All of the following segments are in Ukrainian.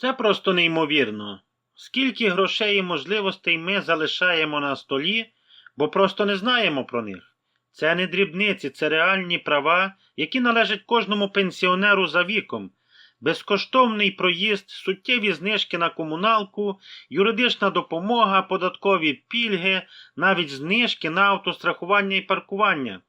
Це просто неймовірно. Скільки грошей і можливостей ми залишаємо на столі, бо просто не знаємо про них. Це не дрібниці, це реальні права, які належать кожному пенсіонеру за віком. Безкоштовний проїзд, суттєві знижки на комуналку, юридична допомога, податкові пільги, навіть знижки на автострахування і паркування.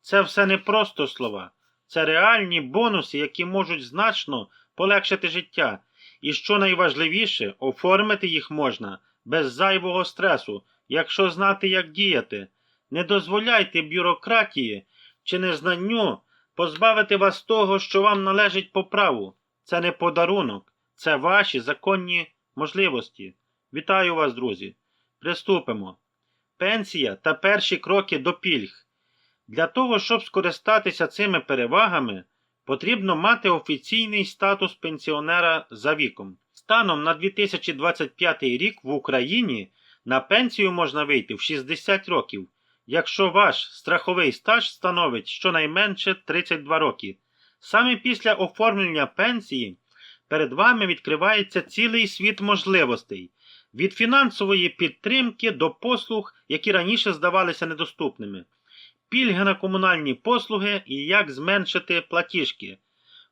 Це все не просто слова, це реальні бонуси, які можуть значно полегшити життя. І що найважливіше, оформити їх можна без зайвого стресу, якщо знати, як діяти. Не дозволяйте бюрократії чи незнанню позбавити вас того, що вам належить по праву. Це не подарунок, це ваші законні можливості. Вітаю вас, друзі. Приступимо. Пенсія та перші кроки до пільг. Для того, щоб скористатися цими перевагами, потрібно мати офіційний статус пенсіонера за віком. Станом на 2025 рік в Україні на пенсію можна вийти в 60 років, якщо ваш страховий стаж становить щонайменше 32 роки. Саме після оформлення пенсії перед вами відкривається цілий світ можливостей від фінансової підтримки до послуг, які раніше здавалися недоступними, пільги на комунальні послуги і як зменшити платіжки.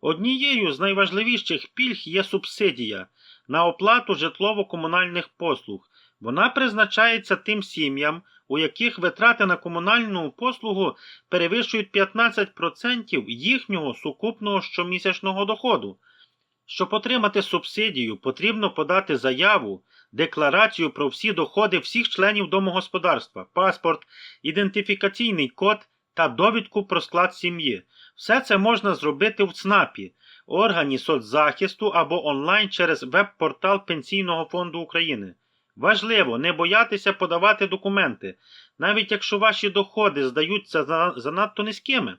Однією з найважливіших пільг є субсидія на оплату житлово-комунальних послуг. Вона призначається тим сім'ям, у яких витрати на комунальну послугу перевищують 15% їхнього сукупного щомісячного доходу. Щоб отримати субсидію, потрібно подати заяву, декларацію про всі доходи всіх членів домогосподарства, паспорт, ідентифікаційний код та довідку про склад сім'ї. Все це можна зробити в ЦНАПі, органі соцзахисту або онлайн через веб-портал Пенсійного фонду України. Важливо не боятися подавати документи, навіть якщо ваші доходи здаються занадто низькими.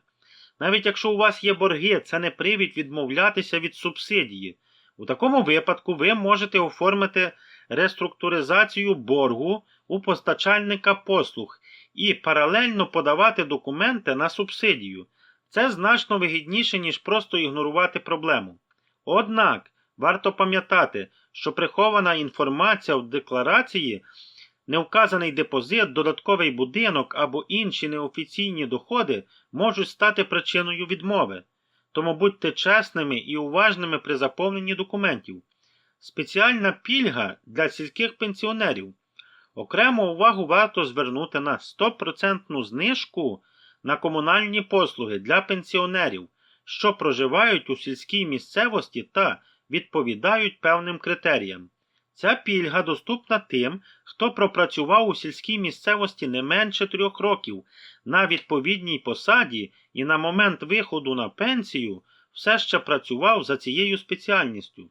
Навіть якщо у вас є борги, це не привід відмовлятися від субсидії. У такому випадку ви можете оформити реструктуризацію боргу у постачальника послуг і паралельно подавати документи на субсидію. Це значно вигідніше, ніж просто ігнорувати проблему. Однак варто пам'ятати, що прихована інформація в декларації, невказаний депозит, додатковий будинок або інші неофіційні доходи можуть стати причиною відмови. Тому будьте чесними і уважними при заповненні документів. Спеціальна пільга для сільських пенсіонерів. Окрему увагу варто звернути на 100% знижку на комунальні послуги для пенсіонерів, що проживають у сільській місцевості та відповідають певним критеріям. Ця пільга доступна тим, хто пропрацював у сільській місцевості не менше трьох років на відповідній посаді і на момент виходу на пенсію все ще працював за цією спеціальністю.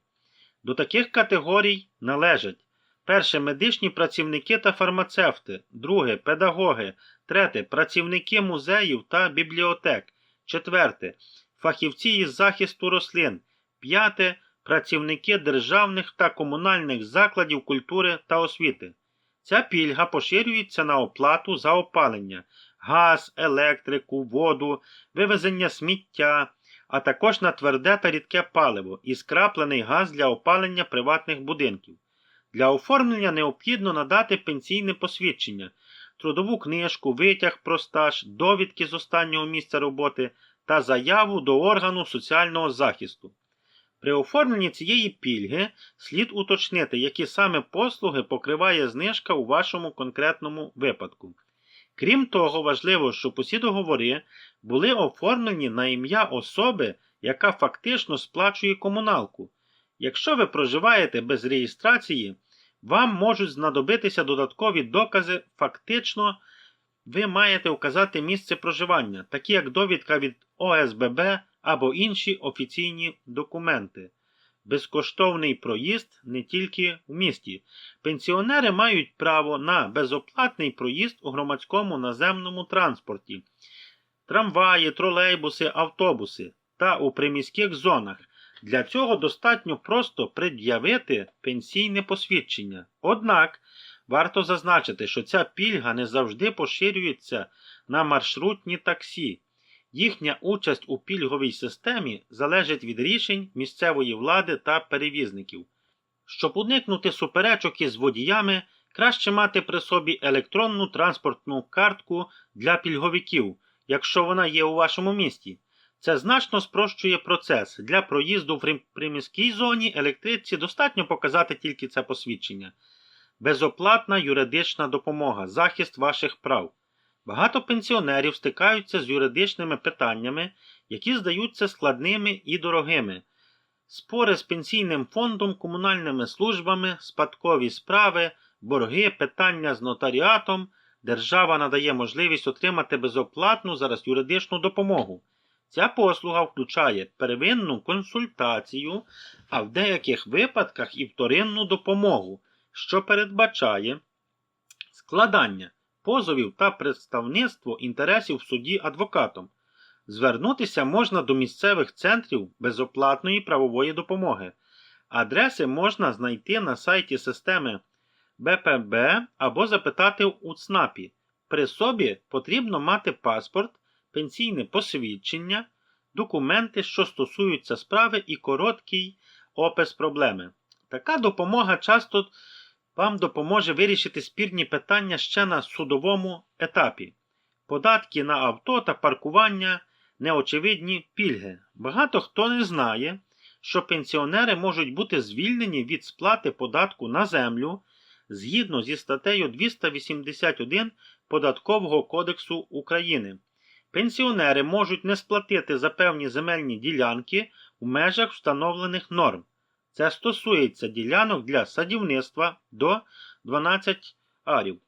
До таких категорій належать перше медичні працівники та фармацевти, друге педагоги, третє працівники музеїв та бібліотек, четверте фахівці із захисту рослин, п'яте працівники державних та комунальних закладів культури та освіти. Ця пільга поширюється на оплату за опалення, газ, електрику, воду, вивезення сміття, а також на тверде та рідке паливо і скраплений газ для опалення приватних будинків. Для оформлення необхідно надати пенсійне посвідчення, трудову книжку, витяг про стаж, довідки з останнього місця роботи та заяву до органу соціального захисту. При оформленні цієї пільги слід уточнити, які саме послуги покриває знижка у вашому конкретному випадку. Крім того, важливо, щоб усі договори були оформлені на ім'я особи, яка фактично сплачує комуналку. Якщо ви проживаєте без реєстрації, вам можуть знадобитися додаткові докази, фактично ви маєте вказати місце проживання, такі як довідка від ОСББ або інші офіційні документи. Безкоштовний проїзд не тільки в місті. Пенсіонери мають право на безоплатний проїзд у громадському наземному транспорті, трамваї, тролейбуси, автобуси та у приміських зонах. Для цього достатньо просто пред'явити пенсійне посвідчення. Однак варто зазначити, що ця пільга не завжди поширюється на маршрутні таксі. Їхня участь у пільговій системі залежить від рішень місцевої влади та перевізників. Щоб уникнути суперечок із водіями, краще мати при собі електронну транспортну картку для пільговиків, якщо вона є у вашому місті. Це значно спрощує процес. Для проїзду в приміській зоні електриці достатньо показати тільки це посвідчення. Безоплатна юридична допомога, захист ваших прав. Багато пенсіонерів стикаються з юридичними питаннями, які здаються складними і дорогими. Спори з пенсійним фондом, комунальними службами, спадкові справи, борги, питання з нотаріатом. Держава надає можливість отримати безоплатну зараз юридичну допомогу. Ця послуга включає первинну консультацію, а в деяких випадках і вторинну допомогу, що передбачає складання позовів та представництво інтересів в суді адвокатом. Звернутися можна до місцевих центрів безоплатної правової допомоги. Адреси можна знайти на сайті системи БПБ або запитати у ЦНАПі. При собі потрібно мати паспорт, пенсійне посвідчення, документи, що стосуються справи, і короткий опис проблеми. Така допомога часто вам допоможе вирішити спірні питання ще на судовому етапі. Податки на авто та паркування, неочевидні пільги. Багато хто не знає, що пенсіонери можуть бути звільнені від сплати податку на землю згідно зі статтею 281 Податкового кодексу України. Пенсіонери можуть не сплатити за певні земельні ділянки у межах встановлених норм. Це стосується ділянок для садівництва до 12 арів.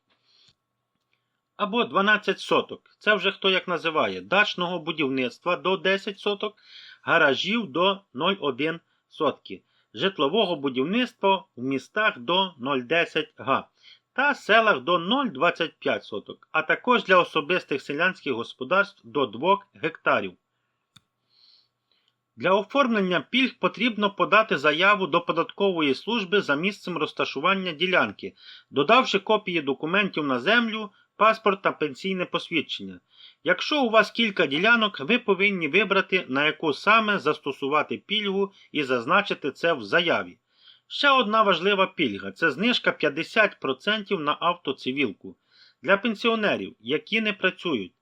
Або 12 соток. Це вже хто як називає. Дачного будівництва до 10 соток, гаражів до 0,1 сотки, житлового будівництва в містах до 0,10 га та селах до 0,25 соток, а також для особистих селянських господарств до 2 гектарів. Для оформлення пільг потрібно подати заяву до податкової служби за місцем розташування ділянки, додавши копії документів на землю, паспорт та пенсійне посвідчення. Якщо у вас кілька ділянок, ви повинні вибрати, на яку саме застосувати пільгу і зазначити це в заяві. Ще одна важлива пільга це знижка 50% на автоцивілку для пенсіонерів, які не працюють.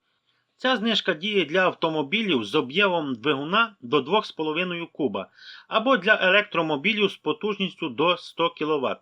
Ця знижка діє для автомобілів з об'ємом двигуна до 2,5 куба або для електромобілів з потужністю до 100 кВт.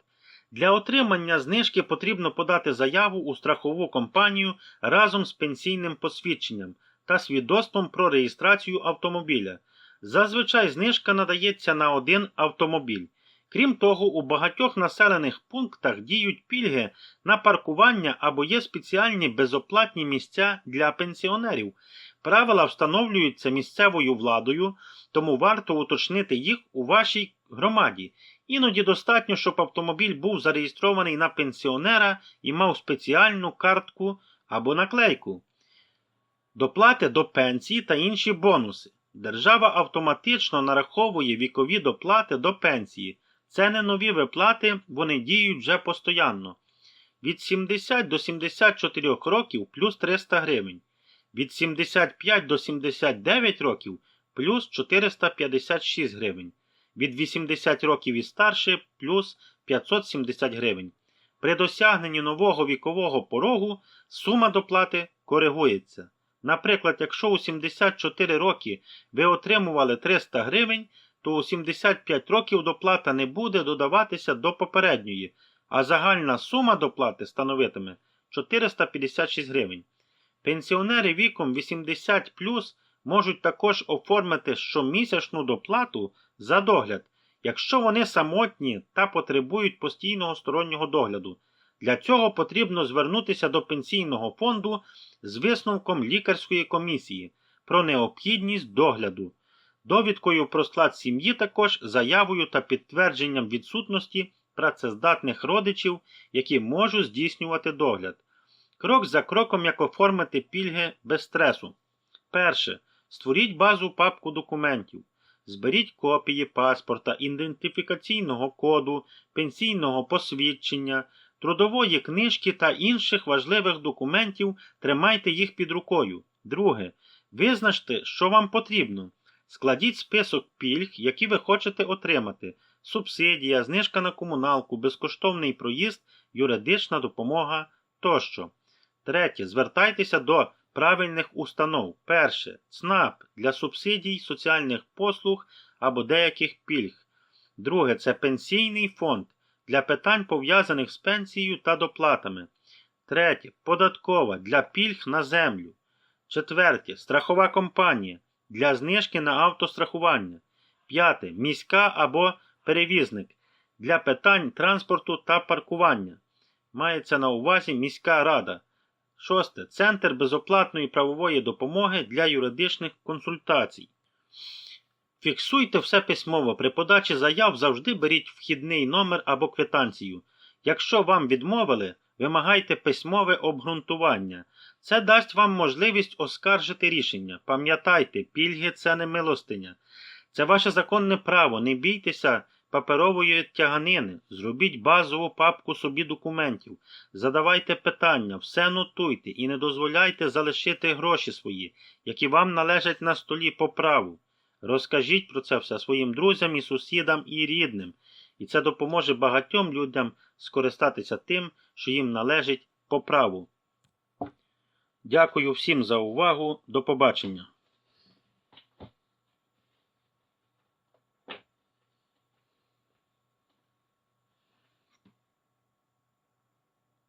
Для отримання знижки потрібно подати заяву у страхову компанію разом з пенсійним посвідченням та свідоцтвом про реєстрацію автомобіля. Зазвичай знижка надається на один автомобіль. Крім того, у багатьох населених пунктах діють пільги на паркування або є спеціальні безоплатні місця для пенсіонерів. Правила встановлюються місцевою владою, тому варто уточнити їх у вашій громаді. Іноді достатньо, щоб автомобіль був зареєстрований на пенсіонера і мав спеціальну картку або наклейку. Доплати до пенсії та інші бонуси. Держава автоматично нараховує вікові доплати до пенсії. Це не нові виплати, вони діють вже постоянно. Від 70 до 74 років плюс 300 гривень. Від 75 до 79 років плюс 456 гривень. Від 80 років і старше плюс 570 гривень. При досягненні нового вікового порогу сума доплати коригується. Наприклад, якщо у 74 роки ви отримували 300 гривень, то у 75 років доплата не буде додаватися до попередньої, а загальна сума доплати становитиме 456 гривень. Пенсіонери віком 80 можуть також оформити щомісячну доплату за догляд, якщо вони самотні та потребують постійного стороннього догляду. Для цього потрібно звернутися до пенсійного фонду з висновком лікарської комісії про необхідність догляду довідкою про склад сім'ї також заявою та підтвердженням відсутності працездатних родичів, які можуть здійснювати догляд. Крок за кроком, як оформити пільги без стресу. Перше. Створіть базу папку документів. Зберіть копії паспорта, ідентифікаційного коду, пенсійного посвідчення, трудової книжки та інших важливих документів, тримайте їх під рукою. Друге. Визначте, що вам потрібно. Складіть список пільг, які ви хочете отримати. субсидія, знижка на комуналку, безкоштовний проїзд, юридична допомога тощо. Третє. Звертайтеся до правильних установ. Перше. ЦНАП для субсидій, соціальних послуг або деяких пільг. Друге це пенсійний фонд для питань пов'язаних з пенсією та доплатами. Третє податкова для пільг на землю. Четверте страхова компанія для знижки на автострахування. П'яте міська або перевізник для питань транспорту та паркування. Мається на увазі міська рада. Шосте. Центр безоплатної правової допомоги для юридичних консультацій. Фіксуйте все письмово. При подачі заяв завжди беріть вхідний номер або квитанцію. Якщо вам відмовили, вимагайте письмове обґрунтування. Це дасть вам можливість оскаржити рішення. Пам'ятайте, пільги це не милостиня. Це ваше законне право. Не бійтеся паперової тяганини. Зробіть базову папку собі документів. Задавайте питання, все нотуйте і не дозволяйте залишити гроші свої, які вам належать на столі по праву. Розкажіть про це все своїм друзям і сусідам і рідним, і це допоможе багатьом людям скористатися тим, що їм належить по праву. Дякую всім за увагу. До побачення.